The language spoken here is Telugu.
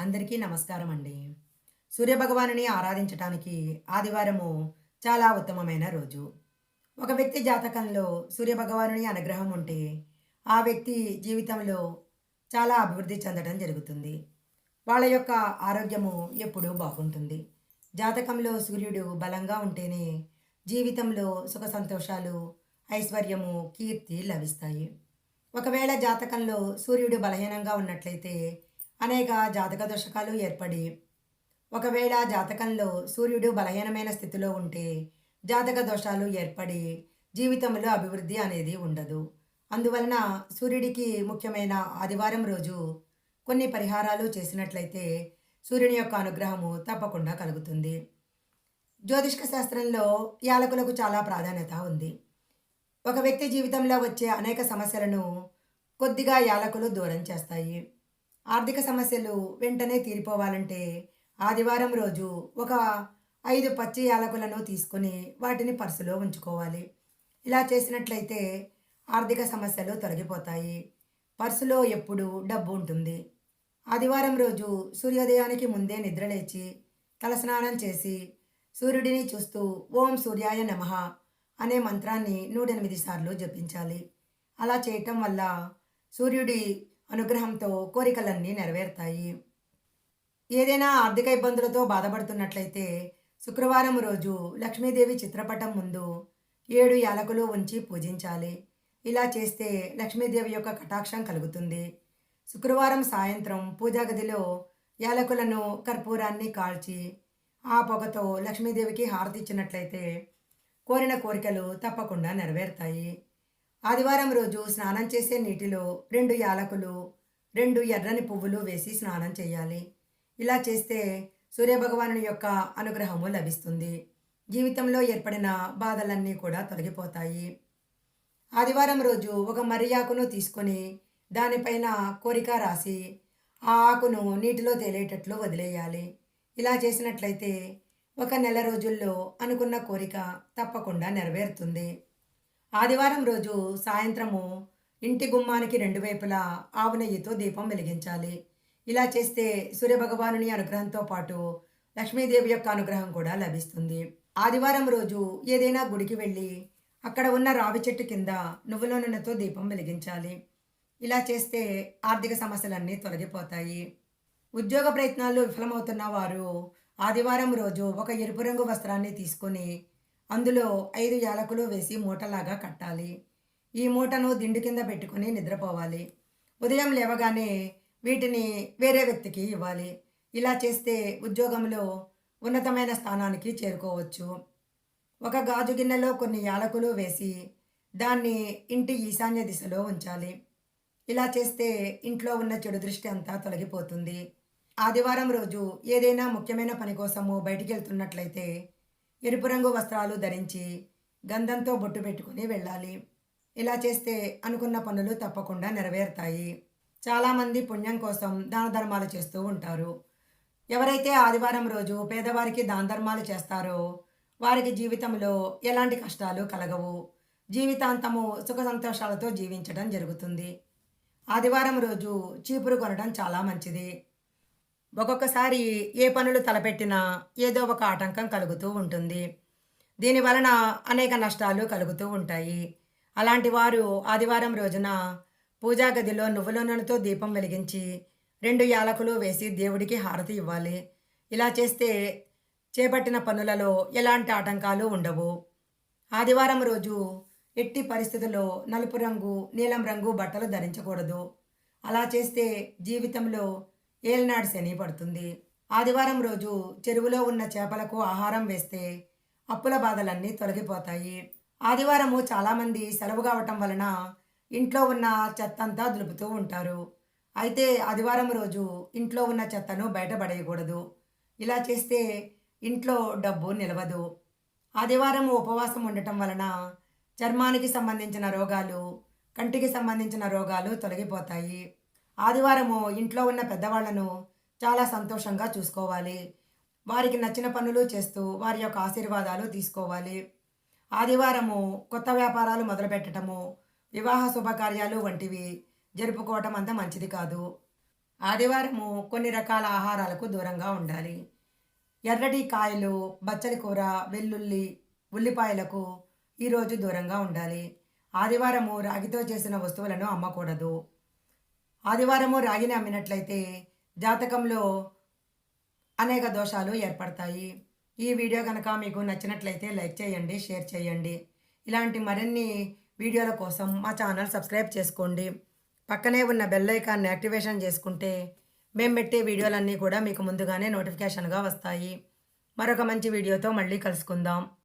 అందరికీ నమస్కారం అండి సూర్యభగవానుని ఆరాధించటానికి ఆదివారము చాలా ఉత్తమమైన రోజు. ఒక వ్యక్తి జాతకంలో సూర్యభగవానుని అనుగ్రహం ఉంటే ఆ వ్యక్తి జీవితంలో చాలా అభివృద్ధి చెందడం జరుగుతుంది. వాళ్ళ యొక్క ఆరోగ్యము ఎప్పుడూ బాగుంటుంది. జాతకంలో సూర్యుడు బలంగా ఉంటేనే జీవితంలో సుఖ సంతోషాలు ఐశ్వర్యము కీర్తి లభిస్తాయి. ఒకవేళ జాతకంలో సూర్యుడు బలహీనంగా ఉన్నట్లయితే అనేక జాతక దోషకాలు ఏర్పడి ఒకవేళ జాతకంలో సూర్యుడు బలహీనమైన స్థితిలో ఉంటే జాతక దోషాలు ఏర్పడి జీవితంలో అభివృద్ధి అనేది ఉండదు. అందువలన సూర్యుడికి ముఖ్యమైన ఆదివారం రోజు కొన్ని పరిహారాలు చేసినట్లయితే సూర్యుని యొక్క అనుగ్రహము తప్పకుండా కలుగుతుంది. జ్యోతిష్క శాస్త్రంలో యాలకులకు చాలా ప్రాధాన్యత ఉంది. ఒక వ్యక్తి జీవితంలో వచ్చే అనేక సమస్యలను కొద్దిగా యాలకులు దూరం చేస్తాయి. ఆర్థిక సమస్యలు వెంటనే తీరిపోవాలంటే ఆదివారం రోజు ఒక ఐదు పచ్చి యాలకులను తీసుకొని వాటిని పర్సులో ఉంచుకోవాలి. ఇలా చేసినట్లయితే ఆర్థిక సమస్యలు తొలగిపోతాయి. పర్సులో ఎప్పుడు డబ్బు ఉంటుంది. ఆదివారం రోజు సూర్యోదయానికి ముందే నిద్రలేచి తలస్నానం చేసి సూర్యుడిని చూస్తూ ఓం సూర్యాయ నమః అనే మంత్రాన్ని నూటెనిమిది సార్లు జపించాలి. అలా చేయటం వల్ల సూర్యుడి అనుగ్రహంతో కోరికలన్నీ నెరవేరుతాయి. ఏదైనా ఆర్థిక ఇబ్బందులతో బాధపడుతున్నట్లయితే శుక్రవారం రోజు లక్ష్మీదేవి చిత్రపటం ముందు ఏడు యాలకులు ఉంచి పూజించాలి. ఇలా చేస్తే లక్ష్మీదేవి యొక్క కటాక్షం కలుగుతుంది. శుక్రవారం సాయంత్రం పూజా గదిలో యాలకులను కర్పూరాన్ని కాల్చి ఆ పొగతో లక్ష్మీదేవికి హారతి ఇచ్చినట్లయితే కోరిన కోరికలు తప్పకుండా నెరవేరుతాయి. ఆదివారం రోజు స్నానం చేసే నీటిలో రెండు యాలకులు రెండు ఎర్రని పువ్వులు వేసి స్నానం చేయాలి. ఇలా చేస్తే సూర్యభగవాను యొక్క అనుగ్రహము లభిస్తుంది. జీవితంలో ఏర్పడిన బాధలన్నీ కూడా తొలగిపోతాయి. ఆదివారం రోజు ఒక మర్రి ఆకును తీసుకొని దానిపైన కోరిక రాసి ఆ ఆకును నీటిలో తేలేటట్లు వదిలేయాలి. ఇలా చేసినట్లయితే ఒక నెల రోజుల్లో అనుకున్న కోరిక తప్పకుండా నెరవేరుతుంది. ఆదివారం రోజు సాయంత్రము ఇంటి గుమ్మానికి రెండు వైపులా ఆవు నెయ్యితో దీపం వెలిగించాలి. ఇలా చేస్తే సూర్యభగవానుని అనుగ్రహంతో పాటు లక్ష్మీదేవి యొక్క అనుగ్రహం కూడా లభిస్తుంది. ఆదివారం రోజు ఏదైనా గుడికి వెళ్ళి అక్కడ ఉన్న రావి చెట్టు కింద నువ్వుల నూనెతో దీపం వెలిగించాలి. ఇలా చేస్తే ఆర్థిక సమస్యలన్నీ తొలగిపోతాయి. ఉద్యోగ ప్రయత్నాలు విఫలమవుతున్న వారు ఆదివారం రోజు ఒక ఎరుపు రంగు వస్త్రాన్ని తీసుకొని అందులో ఐదు యాలకులు వేసి మూటలాగా కట్టాలి. ఈ మూటను దిండు కింద పెట్టుకుని నిద్రపోవాలి. ఉదయం లేవగానే వీటిని వేరే వ్యక్తికి ఇవ్వాలి. ఇలా చేస్తే ఉద్యోగంలో ఉన్నతమైన స్థానానికి చేరుకోవచ్చు. ఒక గాజు గిన్నెలో కొన్ని యాలకులు వేసి దాన్ని ఇంటి ఈశాన్య దిశలో ఉంచాలి. ఇలా చేస్తే ఇంట్లో ఉన్న చెడు దృష్టి అంతా తొలగిపోతుంది. ఆదివారం రోజు ఏదైనా ముఖ్యమైన పని కోసము బయటికి వెళ్తున్నట్లయితే ఎరుపు రంగు వస్త్రాలు ధరించి గంధంతో బొట్టు పెట్టుకుని వెళ్ళాలి. ఇలా చేస్తే అనుకున్న పనులు తప్పకుండా నెరవేరుతాయి. చాలామంది పుణ్యం కోసం దాన ధర్మాలు చేస్తూ ఉంటారు. ఎవరైతే ఆదివారం రోజు పేదవారికి దాన ధర్మాలు చేస్తారో వారికి జీవితంలో ఎలాంటి కష్టాలు కలగవు. జీవితాంతము సుఖ సంతోషాలతో జీవించడం జరుగుతుంది. ఆదివారం రోజు చీపురు కొనడం చాలా మంచిది. ఒక్కొక్కసారి ఏ పనులు తలపెట్టినా ఏదో ఒక ఆటంకం కలుగుతూ ఉంటుంది. దీని వలన అనేక నష్టాలు కలుగుతూ ఉంటాయి. అలాంటి వారు ఆదివారం రోజున పూజా గదిలో నువ్వుల నూనెతో దీపం వెలిగించి రెండు యాలకులు వేసి దేవుడికి హారతి ఇవ్వాలి. ఇలా చేస్తే చేపట్టిన పనులలో ఎలాంటి ఆటంకాలు ఉండవు. ఆదివారం రోజు ఎట్టి పరిస్థితుల్లో నలుపు రంగు నీలం రంగు బట్టలు ధరించకూడదు. అలా చేస్తే జీవితంలో ఏలినాడు శని పడుతుంది. ఆదివారం రోజు చెరువులో ఉన్న చేపలకు ఆహారం వేస్తే అప్పుల బాధలన్నీ తొలగిపోతాయి. ఆదివారము చాలామంది సెలవు కావటం వలన ఇంట్లో ఉన్న చెత్త అంతా దులుపుతూ ఉంటారు. అయితే ఆదివారం రోజు ఇంట్లో ఉన్న చెత్తను బయటపడేయకూడదు ఇలా చేస్తే ఇంట్లో డబ్బు నిలవదు. ఆదివారం ఉపవాసం ఉండటం వలన చర్మానికి సంబంధించిన రోగాలు కంటికి సంబంధించిన రోగాలు తొలగిపోతాయి. ఆదివారము ఇంట్లో ఉన్న పెద్దవాళ్ళను చాలా సంతోషంగా చూసుకోవాలి. వారికి నచ్చిన పనులు చేస్తూ వారి యొక్క ఆశీర్వాదాలు తీసుకోవాలి. ఆదివారము కొత్త వ్యాపారాలు మొదలుపెట్టడము వివాహ శుభకార్యాలు వంటివి జరుపుకోవటం అంత మంచిది కాదు. ఆదివారము కొన్ని రకాల ఆహారాలకు దూరంగా ఉండాలి. ఎర్రటి కాయలు బచ్చలి కూర వెల్లుల్లి ఉల్లిపాయలకు ఈరోజు దూరంగా ఉండాలి. ఆదివారము రాగితో చేసిన వస్తువులను అమ్మకూడదు. ఆదివారము రాగిని అమ్మినట్లయితే జాతకంలో అనేక దోషాలు ఏర్పడతాయి. ఈ వీడియో కనుక మీకు నచ్చినట్లయితే లైక్ చేయండి షేర్ చేయండి. ఇలాంటి మరిన్ని వీడియోల కోసం మా ఛానల్ సబ్స్క్రైబ్ చేసుకోండి. పక్కనే ఉన్న బెల్ ఐకాన్ని యాక్టివేషన్ చేసుకుంటే మేము పెట్టే వీడియోలన్నీ కూడా మీకు ముందుగానే నోటిఫికేషన్గా వస్తాయి. మరొక మంచి వీడియోతో మళ్ళీ కలుసుకుందాం.